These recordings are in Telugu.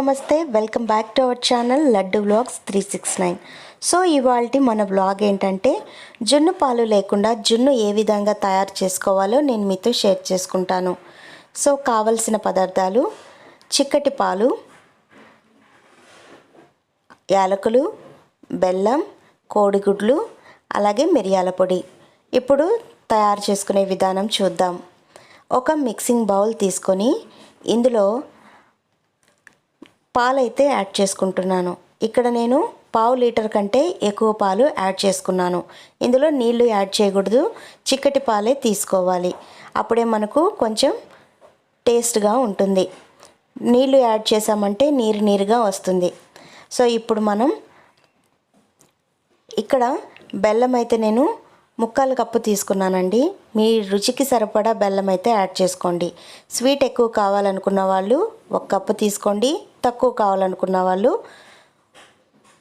నమస్తే welcome back to our channel Laddu vlogs three six nine. So ఇవాళ మన వ్లాగ్ ఏంటంటే జున్ను పాలు లేకుండా జున్ను ఏ విధంగా తయారు చేసుకోవాలో నేను మీతో షేర్ చేసుకుంటాను. సో కావలసిన పదార్థాలు చిక్కటి పాలు యాలకులు బెల్లం కోడిగుడ్లు అలాగే మిరియాల పొడి. ఇప్పుడు తయారు చేసుకునే విధానం చూద్దాం. ఒక మిక్సింగ్ బౌల్ తీసుకొని ఇందులో పాలైతే యాడ్ చేసుకుంటున్నాను. ఇక్కడ నేను పావు లీటర్ కంటే ఎక్కువ పాలు యాడ్ చేసుకున్నాను. ఇందులో నీళ్ళు యాడ్ చేయకూడదు. చిక్కటి పాలే తీసుకోవాలి. అప్పుడే మనకు కొంచెం టేస్ట్గా ఉంటుంది. నీళ్ళు యాడ్ చేసామంటే నీరు నీరుగా వస్తుంది. సో ఇప్పుడు మనం ఇక్కడ బెల్లం అయితే నేను ముక్కాలు కప్పు తీసుకున్నానండి. మీ రుచికి సరిపడా బెల్లం అయితే యాడ్ చేసుకోండి. స్వీట్ ఎక్కువ కావాలనుకున్న వాళ్ళు ఒక కప్పు తీసుకోండి. తక్కువ కావాలనుకున్న వాళ్ళు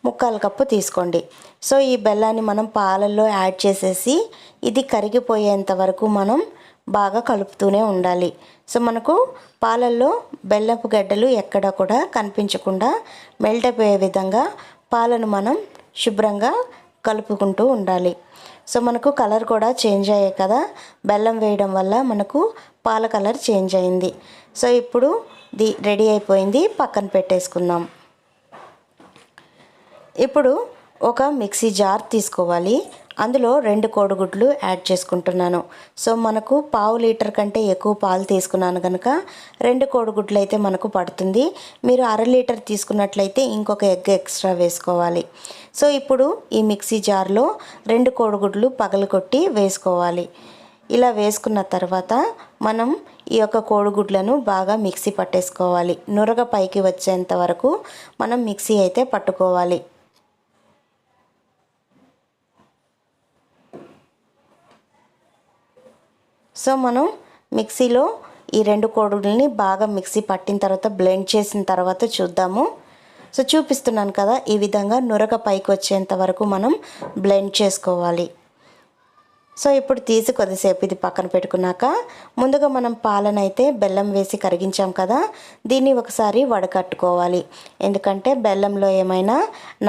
ముక్కాలు కప్పు తీసుకోండి. సో ఈ బెల్లాన్ని మనం పాలల్లో యాడ్ చేసేసి ఇది కరిగిపోయేంత వరకు మనం బాగా కలుపుతూనే ఉండాలి. సో మనకు పాలల్లో బెల్లపు గడ్డలు ఎక్కడ కూడా కనిపించకుండా మెల్ట్ అయిపోయే విధంగా పాలను మనం శుభ్రంగా కలుపుకుంటూ ఉండాలి. సో మనకు కలర్ కూడా చేంజ్ అయ్యాయి కదా. బెల్లం వేయడం వల్ల మనకు పాల కలర్ చేంజ్ అయింది. సో ఇప్పుడు ది రెడీ అయిపోయింది. పక్కన పెట్టేసుకుందాం. ఇప్పుడు ఒక మిక్సీ జార్ తీసుకోవాలి. అందులో రెండు కోడిగుడ్లు యాడ్ చేసుకుంటున్నాను. సో మనకు పావు లీటర్ కంటే ఎక్కువ పాలు తీసుకున్నాను కనుక రెండు కోడిగుడ్లు అయితే మనకు పడుతుంది. మీరు అర లీటర్ తీసుకున్నట్లయితే ఇంకొక ఎగ్ ఎక్స్ట్రా వేసుకోవాలి. సో ఇప్పుడు ఈ మిక్సీ జార్లో రెండు కోడిగుడ్లు పగలగొట్టి వేసుకోవాలి. ఇలా వేసుకున్న తర్వాత మనం ఈ యొక్క కోడిగుడ్లను బాగా మిక్సీ పట్టేసుకోవాలి. నురగ పైకి వచ్చేంత వరకు మనం మిక్సీ అయితే పట్టుకోవాలి. సో మనం మిక్సీలో ఈ రెండు కోడుల్ని బాగా మిక్సీ పట్టిన తర్వాత బ్లెండ్ చేసిన తర్వాత చూద్దాము. సో చూపిస్తున్నాను కదా ఈ విధంగా నురగ పైకి వచ్చేంత వరకు మనం బ్లెండ్ చేసుకోవాలి. సో ఇప్పుడు తీసి కొద్దిసేపు ఇది పక్కన పెట్టుకున్నాక ముందుగా మనం పాలనైతే బెల్లం వేసి కరిగించాం కదా దీన్ని ఒకసారి వడకట్టుకోవాలి. ఎందుకంటే బెల్లంలో ఏమైనా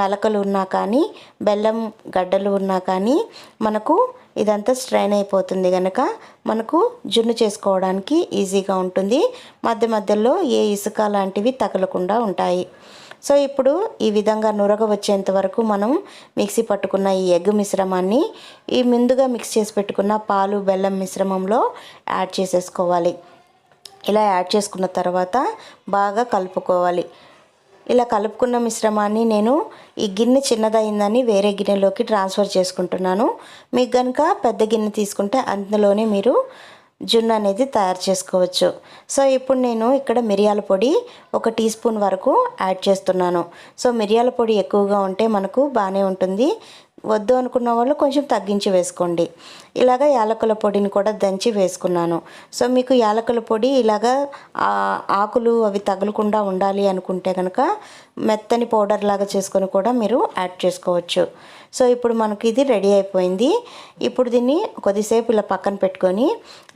నలకలు ఉన్నా కానీ బెల్లం గడ్డలు ఉన్నా కానీ మనకు ఇదంతా స్ట్రైన్ అయిపోతుంది కనుక మనకు జున్ను చేసుకోవడానికి ఈజీగా ఉంటుంది. మధ్య మధ్యలో ఏ ఇసుక లాంటివి తగలకుండా ఉంటాయి. సో ఇప్పుడు ఈ విధంగా నురగ వచ్చేంత వరకు మనం మిక్సీ పట్టుకున్న ఈ ఎగ్ మిశ్రమాన్ని ఈ ముందుగా మిక్స్ చేసి పెట్టుకున్న పాలు బెల్లం మిశ్రమంలో యాడ్ చేసేసుకోవాలి. ఇలా యాడ్ చేసుకున్న తర్వాత బాగా కలుపుకోవాలి. ఇలా కలుపుకున్న మిశ్రమాన్ని నేను ఈ గిన్నె చిన్నదైందని వేరే గిన్నెలోకి ట్రాన్స్ఫర్ చేసుకుంటున్నాను. మీకు కనుక పెద్ద గిన్నె తీసుకుంటే అందులోనే మీరు జున్ను అనేది తయారు చేసుకోవచ్చు. సో ఇప్పుడు నేను ఇక్కడ మిరియాల పొడి ఒక టీ స్పూన్ వరకు యాడ్ చేస్తున్నాను. సో మిరియాల పొడి ఎక్కువగా ఉంటే మనకు బాగానే ఉంటుంది. వద్దు అనుకున్న వాళ్ళు కొంచెం తగ్గించి వేసుకోండి. ఇలాగ యాలకుల పొడిని కూడా దంచి వేసుకున్నాను. సో మీకు యాలకుల పొడి ఇలాగ ఆకులు అవి తగలకుండా ఉండాలి అనుకుంటే కనుక మెత్తని పౌడర్ లాగా చేసుకొని కూడా మీరు యాడ్ చేసుకోవచ్చు. సో ఇప్పుడు మనకి ఇది రెడీ అయిపోయింది. ఇప్పుడు దీన్ని కొద్దిసేపు ఇలా పక్కన పెట్టుకొని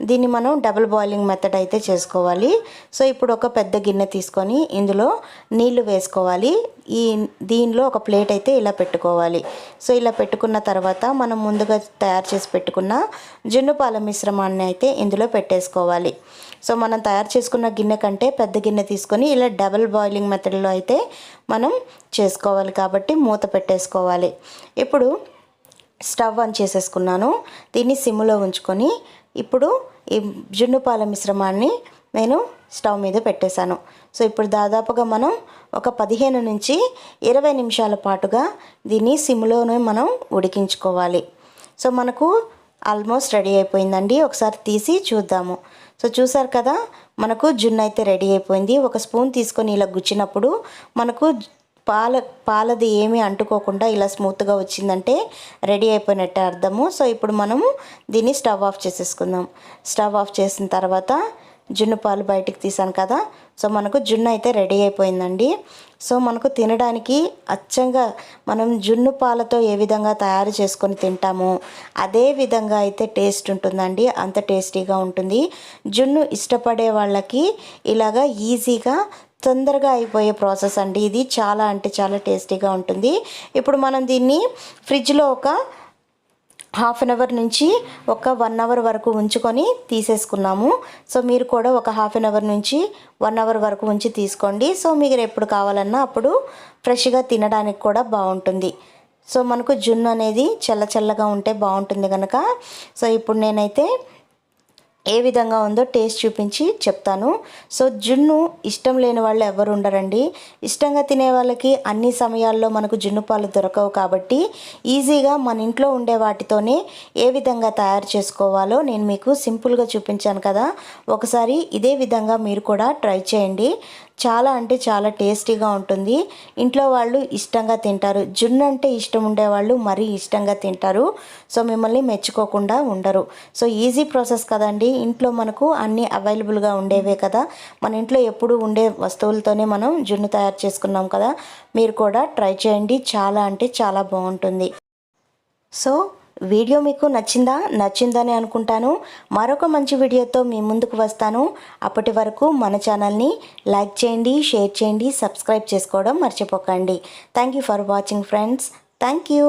దీన్ని మనం డబుల్ బాయిలింగ్ మెథడ్ అయితే చేసుకోవాలి. సో ఇప్పుడు ఒక పెద్ద గిన్నె తీసుకొని ఇందులో నీళ్ళు వేసుకోవాలి. ఈ దీనిలో ఒక ప్లేట్ అయితే ఇలా పెట్టుకోవాలి. సో ఇలా పెట్టుకున్న తర్వాత మనం ముందుగా తయారు చేసి పెట్టుకున్న జున్ను పాల మిశ్రమాన్ని అయితే ఇందులో పెట్టేసుకోవాలి. సో మనం తయారు చేసుకున్న గిన్నె కంటే పెద్ద గిన్నె తీసుకొని ఇలా డబుల్ బాయిలింగ్ మెథడ్లో అయితే మనం చేసుకోవాలి కాబట్టి మూత పెట్టేసుకోవాలి. ఇప్పుడు స్టవ్ ఆన్ చేసేసుకున్నాను. దీన్ని సిమ్లో ఉంచుకొని ఇప్పుడు ఈ జున్ను పాల మిశ్రమాన్ని నేను స్టవ్ మీద పెట్టేశాను. సో ఇప్పుడు దాదాపుగా మనం ఒక పదిహేను నుంచి ఇరవై నిమిషాల పాటుగా దీన్ని సిమ్లోనే మనం ఉడికించుకోవాలి. సో మనకు ఆల్మోస్ట్ రెడీ అయిపోయిందండి. ఒకసారి తీసి చూద్దాము. సో చూసారు కదా మనకు జున్ను అయితే రెడీ అయిపోయింది. ఒక స్పూన్ తీసుకొని ఇలా గుచ్చినప్పుడు మనకు పాల పాలది ఏమీ అంటుకోకుండా ఇలా స్మూత్గా వచ్చిందంటే రెడీ అయిపోయినట్టే అర్థము. సో ఇప్పుడు మనము దీన్ని స్టవ్ ఆఫ్ చేసేసుకుందాం. స్టవ్ ఆఫ్ చేసిన తర్వాత జున్ను పాలు బయటికి తీసాను కదా. సో మనకు జున్ను అయితే రెడీ అయిపోయిందండి. సో మనకు తినడానికి అచ్చంగా మనం జున్ను పాలతో ఏ విధంగా తయారు చేసుకొని తింటామో అదే విధంగా అయితే టేస్ట్ ఉంటుందండి. అంత టేస్టీగా ఉంటుంది. జున్ను ఇష్టపడే వాళ్ళకి ఇలాగా ఈజీగా తొందరగా అయిపోయే ప్రాసెస్ అండి. ఇది చాలా అంటే చాలా టేస్టీగా ఉంటుంది. ఇప్పుడు మనం దీన్ని ఫ్రిడ్జ్లో ఒక హాఫ్ అన్ అవర్ నుంచి ఒక వన్ అవర్ వరకు ఉంచుకొని తీసేసుకున్నాము. సో మీరు కూడా ఒక హాఫ్ అన్ అవర్ నుంచి వన్ అవర్ వరకు ఉంచి తీసుకోండి. సో మీరు ఎప్పుడు కావాలన్నా అప్పుడు ఫ్రెష్గా తినడానికి కూడా బాగుంటుంది. సో మనకు జున్ను అనేది చల్ల చల్లగా ఉంటే బాగుంటుంది కనుక సో ఇప్పుడు నేనైతే ఏ విధంగా ఉందో టేస్ట్ చూపించి చెప్తాను. సో జున్ను ఇష్టం లేని వాళ్ళు ఎవరు ఉండరండి. ఇష్టంగా తినే వాళ్ళకి అన్ని సమయాల్లో మనకు జున్ను పాలు దొరకవు కాబట్టి ఈజీగా మన ఇంట్లో ఉండే వాటితోనే ఏ విధంగా తయారు చేసుకోవాలో నేను మీకు సింపుల్గా చూపించాను కదా. ఒకసారి ఇదే విధంగా మీరు కూడా ట్రై చేయండి. చాలా అంటే చాలా టేస్టీగా ఉంటుంది. ఇంట్లో వాళ్ళు ఇష్టంగా తింటారు. జున్ను అంటే ఇష్టం ఉండేవాళ్ళు మరీ ఇష్టంగా తింటారు. సో మిమ్మల్ని మెచ్చుకోకుండా ఉండరు. సో ఈజీ ప్రాసెస్ కదండి. ఇంట్లో మనకు అన్నీ అవైలబుల్గా ఉండేవే కదా. మన ఇంట్లో ఎప్పుడు ఉండే వస్తువులతోనే మనం జున్ను తయారు చేసుకున్నాం కదా. మీరు కూడా ట్రై చేయండి. చాలా అంటే చాలా బాగుంటుంది. సో వీడియో మీకు నచ్చిందా? నచ్చిందని అనుకుంటాను. మరొక మంచి వీడియోతో మీ ముందుకు వస్తాను. అప్పటి వరకు మన ఛానల్ని లైక్ చేయండి షేర్ చేయండి సబ్స్క్రైబ్ చేసుకోవడం మర్చిపోకండి. Thank you for watching friends thank you